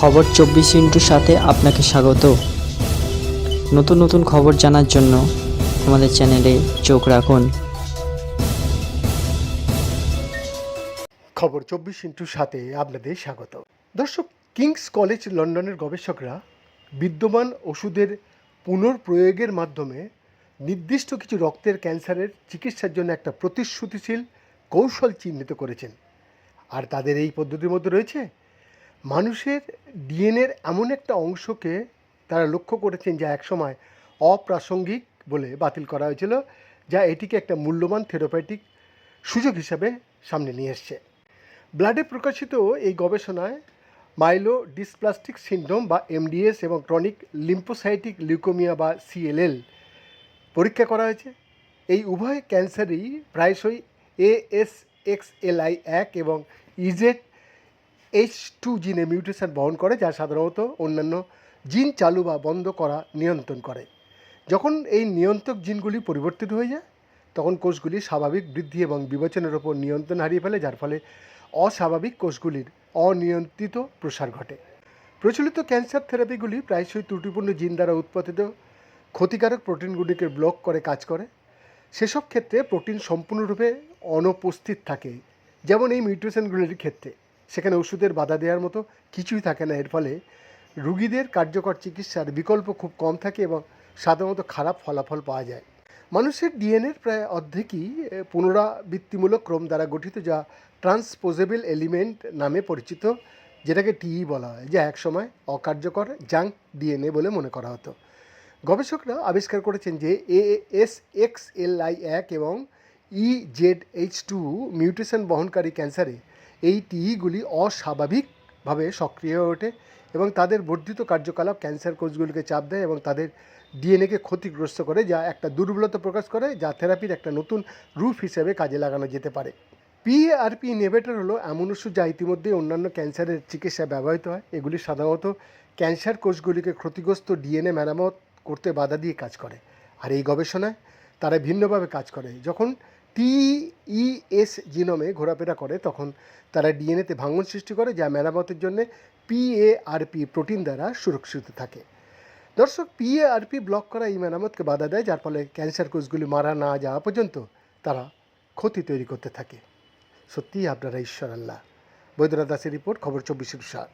খবর চব্বিশ ইন্টুর সাথে আপনাকে স্বাগত। নতুন নতুন খবর জানার জন্য আমাদের চ্যানেলে চোখ রাখুন। খবর চব্বিশ ইন্টুর সাথে আপনাদের স্বাগত। দর্শক, কিংস কলেজ লন্ডনের গবেষকরা বিদ্যমান ওষুধের পুনর্প্রয়োগের মাধ্যমে নির্দিষ্ট কিছু রক্তের ক্যান্সারের চিকিৎসার জন্য একটা প্রতিশ্রুতিশীল কৌশল চিহ্নিত করেছেন। আর তাদের এই পদ্ধতির মধ্যে রয়েছে মানুষের ডিএনএর এমন একটা অংশকে তারা লক্ষ্য করেছেন যা একসময় অপ্রাসঙ্গিক বলে বাতিল করা হয়েছিল, যা এটিকে একটা মূল্যবান থেরাপিউটিক সুযোগ হিসাবে সামনে নিয়ে এসছে। ব্লাডে প্রকাশিত এই গবেষণায় মাইলো ডিসপ্লাস্টিক সিন্ড্রোম বা এমডিএস এবং ক্রনিক লিম্পোসাইটিক লিউকোমিয়া বা সিএলএল পরীক্ষা করা হয়েছে। এই উভয় ক্যান্সারই প্রায়শই এএস এক্স এল আই এক এবং ইজেড এইচ টু জিনে মিউটেশন বহন করে, যা সাধারণত অন্যান্য জিন চালু বা বন্ধ করা নিয়ন্ত্রণ করে। যখন এই নিয়ন্ত্রক জিনগুলি পরিবর্তিত হয়ে যায়, তখন কোষগুলি স্বাভাবিক বৃদ্ধি এবং বিবেচনের ওপর নিয়ন্ত্রণ হারিয়ে ফেলে, যার ফলে অস্বাভাবিক কোষগুলির অনিয়ন্ত্রিত প্রসার ঘটে। প্রচলিত ক্যান্সার থেরাপিগুলি প্রায়শই ত্রুটিপূর্ণ জিন দ্বারা উৎপাদিত ক্ষতিকারক প্রোটিনগুলিকে ব্লক করে কাজ করে। সেসব ক্ষেত্রে প্রোটিন সম্পূর্ণরূপে অনুপস্থিত থাকে, যেমন এই মিউটেশনগুলির ক্ষেত্রে। সেখানে ওষুধের বাধা দেওয়ার মতো কিছুই থাকে না। এর ফলে রুগীদের কার্যকর চিকিৎসার বিকল্প খুব কম থাকে এবং সাধারণত খারাপ ফলাফল পাওয়া যায়। মানুষের ডিএনএর প্রায় অর্ধেকই পুনরাবৃত্তিমূলক ক্রম দ্বারা গঠিত, যা ট্রান্সপোজেবল এলিমেন্ট নামে পরিচিত, যেটাকে টিই বলা হয়, যা একসময় অকার্যকর জাঙ্ক ডিএনএ বলে মনে করা হতো। গবেষকরা আবিষ্কার করেছেন যে A S X L I এক এবং E Z H two mutation বহনকারী ক্যান্সারে এই টিইগুলি অস্বাভাবিকভাবে সক্রিয় হয়ে ওঠে এবং তাদের বর্ধিত কার্যকলাপ ক্যান্সার কোষগুলিকে চাপ দেয় এবং তাদের ডিএনএকে ক্ষতিগ্রস্ত করে, যা একটা দুর্বলতা প্রকাশ করে, যা থেরাপির একটা নতুন রূপ হিসেবে কাজে লাগানো যেতে পারে। পিএআরপি ইনহিবিটর হলো এমন ওষুধ যা ইতিমধ্যে অন্যান্য ক্যান্সারের চিকিৎসায় ব্যবহৃত হয়। এগুলি সাধারণত ক্যান্সার কোষগুলিকে ক্ষতিগ্রস্ত ডিএনএ মেরামত করতে বাধা দিয়ে কাজ করে। আর এই গবেষণায় তারা ভিন্নভাবে কাজ করে। যখন টিইএস জিনোমে ঘোরাফেরা করে, তখন তারা ডিএনএতে ভাঙন সৃষ্টি করে, যা মেরামতের জন্য পিএআরপি প্রোটিন দ্বারা সুরক্ষিত থাকে। দর্শক পিএআরপি ব্লক করা এই মেরামতকে বাধা দেয়, যার ফলে ক্যান্সার কোষগুলি মারা না যাওয়া পর্যন্ত তারা ক্ষতি তৈরি করতে থাকে। সত্যিই আপনারা ঈশ্বর আল্লাহ। বৈদ্যনাথ দাসের রিপোর্ট, খবর চব্বিশের সাত।